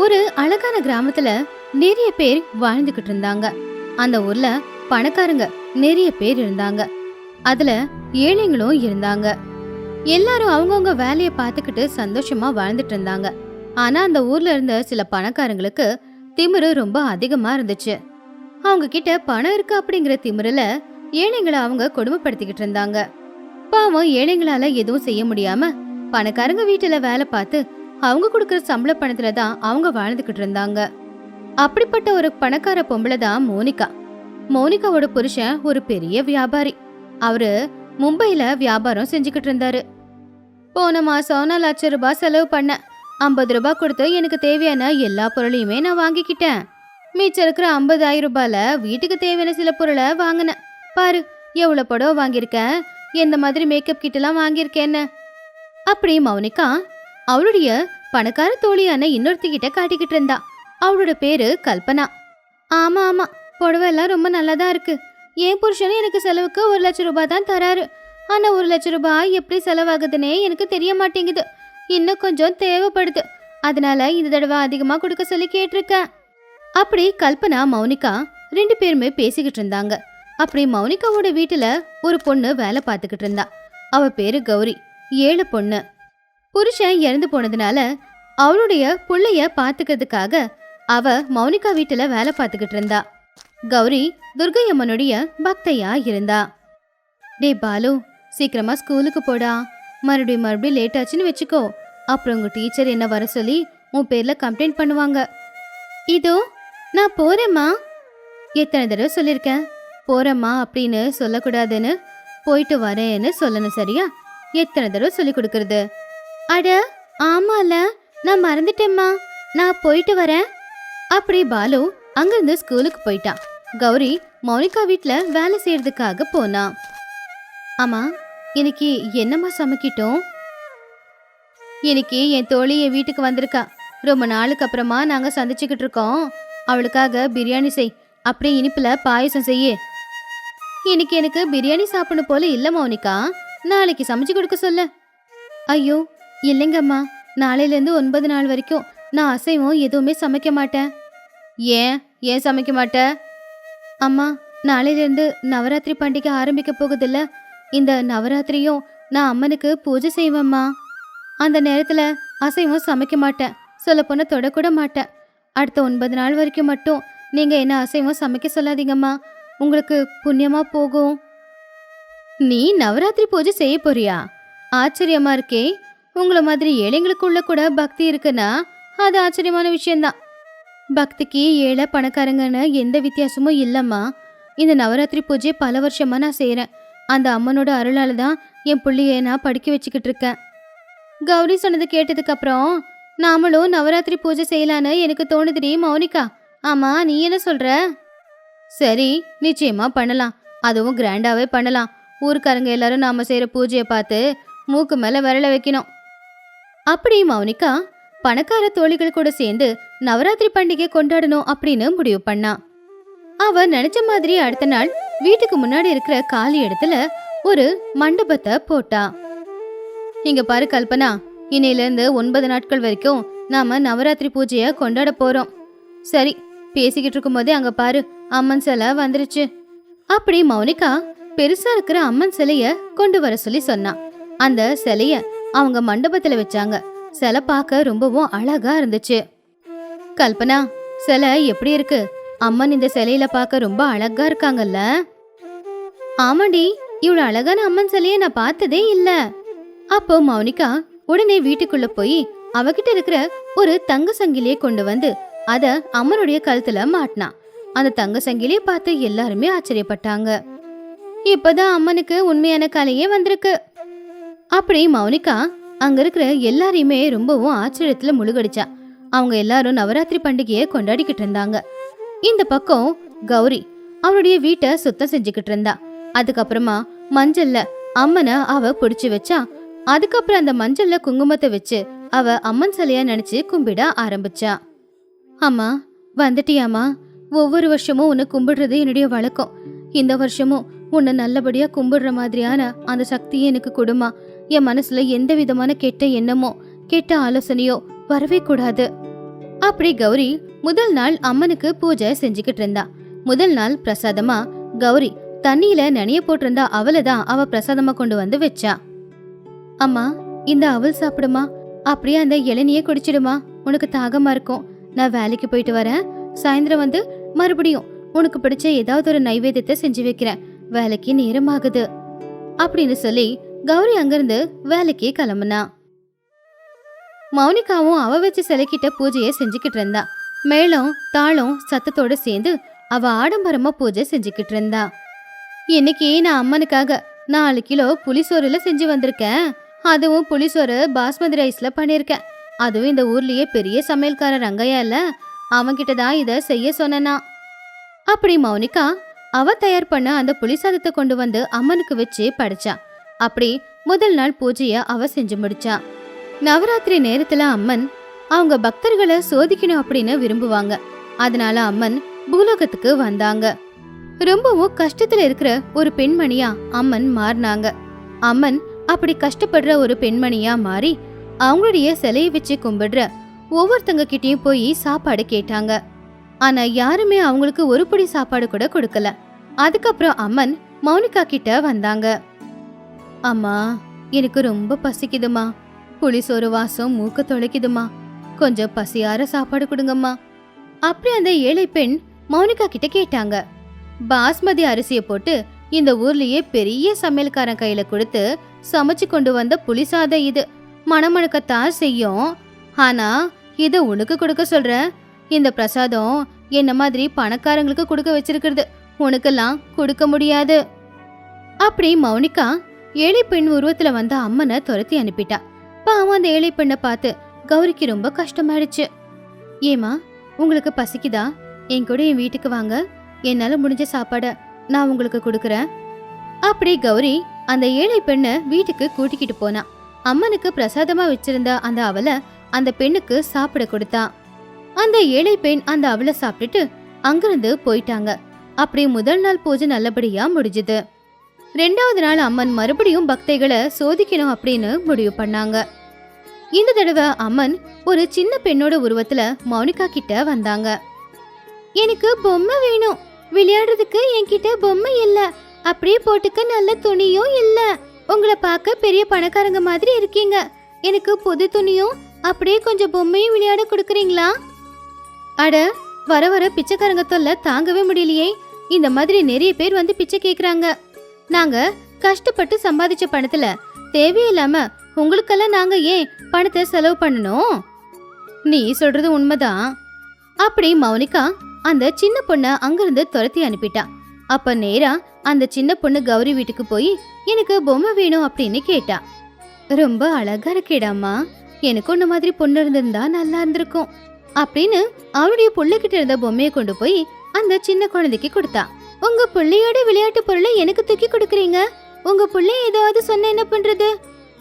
ஒரு அழகான கிராமத்துல நிறைய பேர் வாழ்ந்துகிட்டு இருந்தாங்க. அந்த ஊர்ல பணக்காரங்க நிறைய பேர் இருந்தாங்க. அதுல ஏழைங்களும் இருந்தாங்க. எல்லாரும் அவங்கவுங்க வேலையை பார்த்துக்கிட்டு சந்தோஷமா வாழ்ந்துட்டு இருந்தாங்க. ஆனா அந்த ஊர்ல இருந்த சில பணக்காரங்களுக்கு திமிரு ரொம்ப அதிகமா இருந்துச்சு. அவங்க கிட்ட பணம் இருக்கு அப்படிங்கிற திமிருல ஏழைங்களை அவங்க கொடுமைப்படுத்திக்கிட்டு இருந்தாங்க. பாவம் ஏழைங்களால எதுவும் செய்ய முடியாம பணக்காரங்க வீட்டுல வேலை பார்த்து அவங்க கொடுக்குற சம்பள பணத்துல தான் அவங்க வாழ்ந்துகிட்டு இருந்தாங்க. அப்படிப்பட்ட ஒரு பணக்கார பொம்பளை தான் மோனிகா. மோனிகாவோட புருஷன் ஒரு பெரிய வியாபாரி. அவரு மும்பையில வியாபாரம் செஞ்சுக்கிட்டு இருந்தாரு. போன மாசம் நான் லட்சம் ரூபாய் செலவு பண்ணேன் ஐம்பது ரூபாய் கொடுத்து எனக்கு தேவையான எல்லா பொருளையுமே நான் வாங்கிக்கிட்டேன். மிச்சம் இருக்கிற ஐம்பதாயிரம் ரூபாயில வீட்டுக்கு தேவையான சில பொருளை வாங்கினேன். பாரு எவ்வளவு புடவை வாங்கியிருக்கேன்? எந்த மாதிரி மேக்கப் கிட்டலாம் வாங்கியிருக்கேன்னு. அப்படி மௌனிகா அவளுடைய பணக்கார தோழியான இன்னொருத்திக்கிட்ட காட்டிக்கிட்டு இருந்தா. அவளோட பேரு கல்பனா. ஆமா ஆமா. புடவை எல்லாம் ரொம்ப நல்லா தான் இருக்கு. என் புருஷனும் எனக்கு செலவுக்கு ஒரு லட்சம் ரூபாய் தான் தராரு. ஆனா ஒரு லட்சம் ரூபாய் எப்படி செலவாகுதுன்னே எனக்கு தெரிய மாட்டேங்குது. இன்னும் கொஞ்சம் தேவைப்படுது. அதனால இந்த தடவை அதிகமா கொடுக்க சொல்லி கேட்டிருக்கேன். அப்படி கல்பனா மௌனிகா ரெண்டு பேருமே பேசிக்கிட்டு இருந்தாங்க. அப்படி மௌனிகாவோட வீட்டுல ஒரு பொண்ணு வேலை பார்த்துக்கிட்டு இருந்தா. அவ பேரு கௌரி. ஏழு பொண்ணு. புருஷன் இறந்து போனதுனால அவளுடைய புள்ளைய பாத்துக்கிறதுக்காக அவ மௌனிகா வீட்டுல வேலை பார்த்துக்கிட்டு இருந்தா. கௌரி துர்கையம்மனுடைய பக்தையா இருந்தா. டே பாலு சீக்கிரமா ஸ்கூலுக்கு போடா. மறுபடியும் மறுபடியும் லேட் ஆச்சுன்னு வச்சுக்கோ. அப்புறம் உங்க டீச்சர் என்ன வர சொல்லி உன் பேர்ல கம்ப்ளைண்ட் பண்ணுவாங்க. இதோ நான் போறேம்மா. எத்தனை தடவை சொல்லியிருக்கேன். போறேம்மா அப்படின்னு சொல்லக்கூடாதுன்னு போயிட்டு வரேன்னு சொல்லணும் சரியா? எத்தனை தடவை சொல்லி கொடுக்கறது? அட ஆமால. நான் மறந்துட்டேம்மா. நான் போயிட்டு வரேன். அப்படி பாலு அங்கிருந்து ஸ்கூலுக்கு போயிட்டான் கௌரி மௌனிகா வீட்டில் வேலை செய்யறதுக்காக போனா. ஆமா இன்னைக்கு என்னம்மா சமைக்கிட்டோம்? இன்னைக்கு என் தோழி என் வீட்டுக்கு வந்திருக்கா. ரொம்ப நாளுக்கு அப்புறமா நாங்கள் சந்திச்சுக்கிட்டு இருக்கோம். அவளுக்காக பிரியாணி செய். அப்படியே இனிப்பில் பாயசம் செய்ய. இன்னைக்கு எனக்கு பிரியாணி சாப்பிடணும் போல இல்லை மௌனிகா. நாளைக்கு சமைச்சு கொடுக்க சொல்லு. ஐயோ இல்லைங்கம்மா நாளையிலேருந்து ஒன்பது நாள் வரைக்கும் நான் அசைவம் எதுவுமே சமைக்க மாட்டேன். ஏன்? ஏன் சமைக்க மாட்ட? அம்மா நாளையிலேருந்து நவராத்திரி பண்டிகை ஆரம்பிக்க போகுதில்ல. இந்த நவராத்திரியும் நான் அம்மனுக்கு பூஜை செய்வேம்மா. அந்த நேரத்தில் அசைவம் சமைக்க மாட்டேன். சொல்லப்போனால் தொடக்கூட மாட்டேன். அடுத்த ஒன்பது நாள் வரைக்கும் மட்டும் நீங்கள் என்ன அசைவம் சமைக்க சொல்லாதீங்கம்மா. உங்களுக்கு புண்ணியமாக போகும். நீ நவராத்திரி பூஜை செய்ய போறியா? ஆச்சரியமா இருக்கே. உங்களை மாதிரி ஏழைங்களுக்குள்ள கூட பக்தி இருக்குன்னா அது ஆச்சரியமான விஷயம்தான். பக்திக்கு ஏழை பணக்காரங்கன்னு எந்த வித்தியாசமும் இல்லம்மா. இந்த நவராத்திரி பூஜை பல வருஷமா நான் செய்கிறேன் அந்த அம்மனோட அருளால தான் என் பிள்ளைய நான் படிக்க வச்சுக்கிட்டு இருக்கேன். கௌரி சொன்னது கேட்டதுக்கு அப்புறம் நாமளும் நவராத்திரி பூஜை செய்யலான்னு எனக்கு தோணுதுடி மௌனிகா. ஆமா நீ என்ன சொல்ற? சரி நிச்சயமா பண்ணலாம். அதுவும் கிராண்டாவே பண்ணலாம். ஊருக்காரங்க எல்லாரும் நாம செய்யற பூஜையை பார்த்து மூக்கு மேல விரல வைக்கணும். அப்படி மௌனிகா பணக்கார தோழிகள் கூட சேர்ந்து நவராத்திரி பண்டிகை கொண்டாடணும் அப்படின்னு முடிவு பண்ணா. அவ நினைச்ச மாதிரி அடுத்த நாள் வீட்டுக்கு முன்னாடி இருக்கிற காலி இடத்துல ஒரு மண்டபத்தை போட்டா. இங்க பாரு கல்பனா இன்னையில இருந்து ஒன்பது நாட்கள் வரைக்கும் நாம நவராத்திரி பூஜைய கொண்டாட போறோம். சரி பேசிக்கிட்டு இருக்கும்போதே அங்க பாரு அம்மன் சிலை வந்துருச்சு. அப்படி மௌனிகா பெருசா இருக்கிற அம்மன் சிலைய கொண்டு வர சொல்லி சொன்னா. அந்த சிலைய அவங்க மண்டபத்துல வச்சாங்க. சிலை பார்க்க ரொம்பவும் அழகா இருந்துச்சு. கல்பனா சிலை எப்படி இருக்கு? அம்மன் இந்த சிலையில பார்க்க ரொம்ப அழகா இருக்காங்கல்ல? ஆமாடி இவ்வளவு அழகான அம்மன் சிலைய நான் பார்த்ததே இல்ல. அப்போ மௌனிகா உடனே வீட்டுக்குள்ள போய் அவகிட்ட இருக்கிற ஒரு தங்க சங்கிலியை கொண்டு வந்து அத அம்மனுடைய கழுத்துல மாட்டினா. அந்த தங்க சங்கிலியை பார்த்து எல்லாருமே ஆச்சரியப்பட்டாங்க. இப்பதான் அம்மனுக்கு உண்மையான கலையே வந்திருக்கு. அப்படி மௌனிகா அங்க இருக்கிற எல்லாரையுமே ரொம்பவும் ஆச்சரியத்துல முழுகடிச்சா. அவங்க எல்லாரும் நவராத்திரி பண்டிகையை கொண்டாடிக்கிட்டு இருந்தாங்க. இந்த பக்கம் கௌரி அவளுடைய வீட்டை சுத்தம் செஞ்சுக்கிட்டு இருந்தா. அதுக்கப்புறமா மஞ்சள்ல அம்மனை அவ பிடிச்சு வச்சா. அதுக்கப்புறம் அந்த மஞ்சள்ல குங்குமத்தை வச்சு அவ அம்மன் சிலையா நினைச்சு கும்பிட ஆரம்பிச்சா. அம்மா வந்துட்டியாமா ஒவ்வொரு வருஷமும் உன்னை கும்பிடுறது என்னுடைய வழக்கம். இந்த வருஷமும் உன்னை நல்லபடியா கும்பிடுற மாதிரியான அந்த சக்தியை எனக்கு கொடுமா. என் மனசுல எந்த விதமான கெட்ட எண்ணமோ கெட்ட ஆலோசனையோ வரவே கூடாது. அப்படி கௌரி முதல் நாள் அம்மனுக்கு பூஜை செஞ்சுக்கிட்டு இருந்தா. முதல் நாள் பிரசாதமா கௌரி தண்ணியில நனைய போட்டிருந்தா அவளை தான் அவ பிரசாதமா கொண்டு வந்து வச்சா. அம்மா இந்த அவள் சாப்பிடுமா? அப்படியே அந்த இளநிய குடிச்சிடுமா? உனக்கு தாகமா இருக்கும். நான் வேலைக்கு போயிட்டு வரேன். சாயந்தரம் வந்து மறுபடியும் உனக்கு பிடிச்ச ஏதாவது ஒரு நைவேத்தியத்தை செஞ்சு வைக்கிறேன். வேலைக்கு நேரமாகுது. அப்படின்னு சொல்லி கௌரி அங்கிருந்து வேலைக்கு கிளம்புனா. மௌனிகாவும் அவ வச்சு சிலைக்கிட்ட பூஜையை செஞ்சுக்கிட்டு இருந்தா. மேளம் தாளம் சத்தத்தோட சேர்ந்து அவ ஆடம்பரமா பூஜை செஞ்சுக்கிட்டு இருந்தா. இன்னைக்கு நான் அம்மனுக்காக நாலு கிலோ புளிசோறுல செஞ்சு வந்திருக்கேன். அதுவும் புளிசோறு பாஸ்மதி ரைஸ்ல பண்ணியிருக்கேன் அதுவும் இந்த ஊர்லயே பெரிய சமையல்காரர் ரங்கையா இல்ல அவன்கிட்ட தான் இதை செய்ய சொன்னா அப்படி மௌனிகா அவ தயார் பண்ண அந்த புளிசாதத்தை கொண்டு வந்து அம்மனுக்கு வச்சு படைச்சா. அப்படி முதல் நாள் பூஜைய அவ செஞ்சு முடிச்சா. நவராத்திரி நேரத்துல அம்மன் அவங்க பக்தர்களை சோதிக்கணும் அப்படின்னு விரும்புவாங்க. அதனால அம்மன் பூலோகத்துக்கு வந்தாங்க. ரொம்பவும் கஷ்டத்துல இருக்கிற ஒரு பெண்மணியா அம்மன் மாறினாங்க. அம்மன் அப்படி கஷ்டப்படுற ஒரு பெண்மணியா மாறி அவங்களுடைய சிலையை வச்சு கும்பிடுற ஒவ்வொருத்தங்க கிட்டயும் போய் சாப்பாடு கேட்டாங்க. ஆனா யாருமே அவங்களுக்கு ஒரு படி சாப்பாடு கூட கொடுக்கல. அதுக்கப்புறம் அம்மன் மௌனிகா கிட்ட வந்தாங்க. அம்மா எனக்கு ரொம்ப பசிக்குதுமா புளிசோறு வாசம் மூக்க தொலைக்குதுமா கொஞ்சம் பசியார சாப்பாடு கொடுங்கம்மா. அப்படி அந்த ஏழை பெண் மௌனிகா கிட்ட கேட்டாங்க. பாஸ்மதி அரிசியை போட்டு இந்த ஊர்லயே பெரிய சமையல்காரன் கையில கொடுத்து சமைச்சு கொண்டு வந்த புளிசாதம் இது. மணமணக்கத்தான் செய்யும். ஆனா இத உனக்கு கொடுக்க சொல்ற? இந்த பிரசாதம் என்ன மாதிரி பணக்காரங்களுக்கு கொடுக்க வச்சிருக்கிறது. உனக்கெல்லாம் கொடுக்க முடியாது. அப்படி மௌனிகா ஏழை பெண் உருவத்துல வந்த அம்மனை துரத்தி அனுப்பிட்டா. பாவம் அந்த ஏழை பெண்ணை பார்த்து கௌரிக்கு ரொம்ப கஷ்டமாயிடுச்சு. ஏமா உங்களுக்கு பசிக்குதா? என் கூட என் வீட்டுக்கு வாங்க. என்னால முடிஞ்ச சாப்பாடை நான் உங்களுக்கு கொடுக்கறேன். அப்படி கௌரி அந்த ஏழை பெண்ணை வீட்டுக்கு கூட்டிக்கிட்டு போனா. அம்மனுக்கு பிரசாதமா வச்சிருந்த அந்த அவலை அந்த பெண்ணுக்கு சாப்பிட கொடுத்தா. அந்த ஏழை பெண் அந்த அவலை சாப்பிட்டுட்டு அங்கிருந்து போயிட்டாங்க. அப்படி முதல் நாள் பூஜை நல்லபடியா முடிஞ்சுது. ரெண்டாவது நாள் அம்மன் மறுபடியும் பக்தைகளை சோதிக்கணும் அப்படின்னு முடிவு பண்ணாங்க. இந்த தடவை அம்மன் ஒரு சின்ன பெண்ணோட உருவத்துல மௌனிகா கிட்ட வந்தாங்க. எனக்கு பொம்மை வேணும். விளையாடுறதுக்கு என்கிட்ட பொம்மை இல்ல. அப்படியே போட்டுக்க நல்ல துணியும் இல்ல. உங்களை பார்க்க பெரிய பணக்காரங்க மாதிரி இருக்கீங்க. எனக்கு புது துணியும் அப்படியே கொஞ்சம் பொம்மையும் விளையாட கொடுக்குறீங்களா? அட வர வர பிச்சைக்காரங்க தொல்லை தாங்கவே முடியலையே. இந்த மாதிரி நிறைய பேர் வந்து பிச்சை கேக்குறாங்க. நாங்க கஷ்டப்பட்டு சம்பாதிச்ச பணத்துல தேவையில்லாம உங்களுக்கெல்லாம் நாங்க ஏன் பணத்தை செலவு பண்ணணும்? நீ சொல்றது உண்மைதான். அப்படி மௌனிகா அந்த சின்ன பொண்ண அங்கிருந்து துரத்தி அனுப்பிட்டா. அப்ப நேரா அந்த சின்ன பொண்ணு கௌரி வீட்டுக்கு போய் எனக்கு பொம்மை வேணும் அப்படின்னு கேட்டா. ரொம்ப அழகா இருக்கேடாம்மா. எனக்கு ஒன்று மாதிரி பொண்ணு இருந்திருந்தா நல்லா இருந்திருக்கும் அப்படின்னு அவளுடைய புள்ளைகிட்ட இருந்த பொம்மையை கொண்டு போய் அந்த சின்ன குழந்தைக்கு கொடுத்தா. உங்க புள்ளையோட விளையாட்டு பொருளை எனக்கு தூக்கி கொடுக்குறீங்க? உங்க புள்ளை ஏதாவது சொன்ன என்ன பண்றது?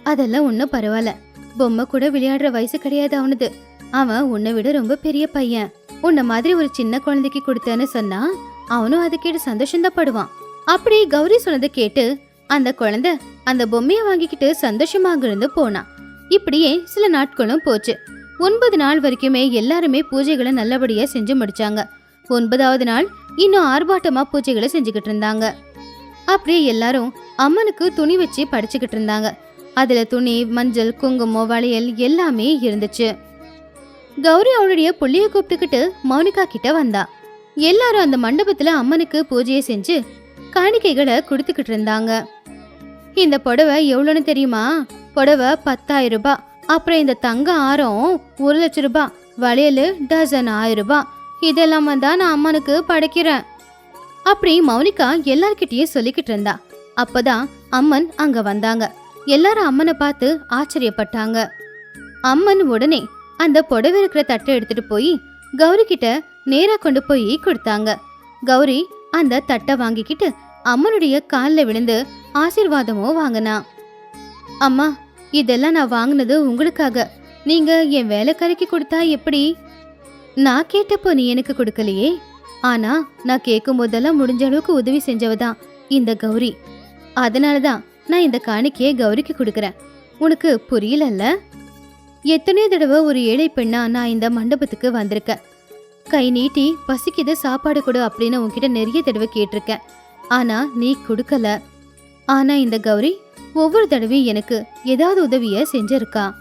அதெல்லாம் ஒன்றும் பரவாயில்ல. பொம்மை கூட விளையாடுற வயசு கிடையாது அவனுது. அவன் உன்னை விட ரொம்ப பெரிய பையன். உன்ன மாதிரி ஒரு சின்ன குழந்தைக்கு கொடுத்தேன்னு சொன்னா அவனும் அதை கேட்டு சந்தோஷந்தப்படுவான் அப்படி கௌரி சொன்னதை கேட்டு அந்த குழந்தை அந்த பொம்மையை வாங்கிக்கிட்டு சந்தோஷமாக இருந்து போனான் இப்படியே சில நாட்களும் போச்சு. ஒன்பது நாள் வரைக்குமே எல்லாருமே பூஜைகளை நல்லபடியா செஞ்சு முடிச்சாங்க. ஒன்பதாவது நாள் இன்னும் ஆர்ப்பாட்டமா பூஜைகளை செஞ்சுக்கிட்டு இருந்தாங்க. அப்படியே எல்லாரும் அம்மனுக்கு துணி வச்சு படிச்சுக்கிட்டு இருந்தாங்க. அதுல துணி மஞ்சள் குங்குமம் வளையல் எல்லாமே இருந்துச்சு. கௌரி அவளுடைய புள்ளிய கூப்பிட்டுக்கிட்டு மௌனிகா கிட்ட வந்தா. எல்லாரும் அந்த மண்டபத்துல அம்மனுக்கு பூஜையை செஞ்சு காணிக்கைகளை கொடுத்துக்கிட்டு இருந்தாங்க. இந்த புடவை எவ்வளோன்னு தெரியுமா? புடவை பத்தாயிரம் ரூபாய். அப்புறம் இந்த தங்க ஆரம் ஒரு லட்சம் ரூபாய். வளையல் டசன் ஆயிரம் ரூபாய். இதெல்லாம் தான் நான் அம்மனுக்கு படைக்கிறேன். அப்படி மௌனிகா எல்லார்கிட்டயும் சொல்லிக்கிட்டு இருந்தா. அப்பதான் அம்மன் அங்க வந்தாங்க. எல்லாரும் அம்மனை பார்த்து ஆச்சரியப்பட்டாங்க. அம்மன் உடனே அந்த புடவை இருக்கிற தட்டை எடுத்துட்டு போய் கௌரி கிட்ட நேரா கொண்டு போய் கொடுத்தாங்க. கௌரி அந்த தட்டை வாங்கிக்கிட்டு அம்மனுடைய காலில் விழுந்து ஆசீர்வாதமும் வாங்கினா. அம்மா இதெல்லாம் நான் வாங்கினது உங்களுக்காக. நீங்க என் வேலைக்காரிக்கு கொடுத்தா எப்படி? நான் கேட்டப்போ நீ எனக்கு கொடுக்கலையே. ஆனா நான் கேட்கும் போதெல்லாம் முடிஞ்ச அளவுக்கு உதவி செஞ்சவதான் இந்த கௌரி. அதனால தான் நான் இந்த காணிக்கையை கௌரிக்கு கொடுக்குறேன். உனக்கு புரியலல்ல? எத்தனையோ தடவை ஒரு ஏழை பெண்ணா நான் இந்த மண்டபத்துக்கு வந்திருக்கேன். கை நீட்டி பசிக்குது சாப்பாடு கொடு அப்படின்னு உன்கிட்ட நிறைய தடவை கேட்டிருக்கேன். ஆனா நீ கொடுக்கல. ஆனா இந்த கௌரி ஒவ்வொரு தடவையும் எனக்கு ஏதாவது உதவிய செஞ்சிருக்கா.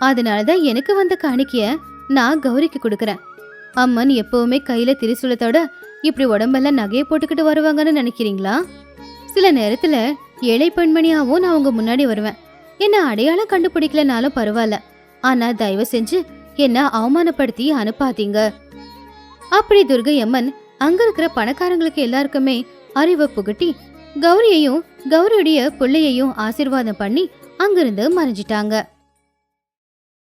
அதனாலதான் எனக்கு வந்த காணிக்கைய நான் கௌரிக்கு கொடுக்குறேன். அம்மன் எப்பவுமே கையில திரிசூலத்தோட இப்படி உடம்பெல்லாம் நகையை போட்டுக்கிட்டு வருவாங்கன்னு நினைக்கிறீங்களா? சில நேரத்துல ஏழை பெண்மணியாவும் நான் உங்க முன்னாடி வருவேன். என்ன அடையாளம் கண்டுபிடிக்கலனாலும் பரவாயில்ல. ஆனா தயவு செஞ்சு என்ன அவமானப்படுத்தி அனுப்பாதீங்க. அப்படி துர்கை அம்மன் அங்க இருக்கிற பணக்காரங்களுக்கு எல்லாருக்குமே அறிவை புகட்டி கௌரியையும் கௌரியுடைய பிள்ளையையும் ஆசீர்வாதம் பண்ணி அங்கிருந்து மறைஞ்சிட்டாங்க.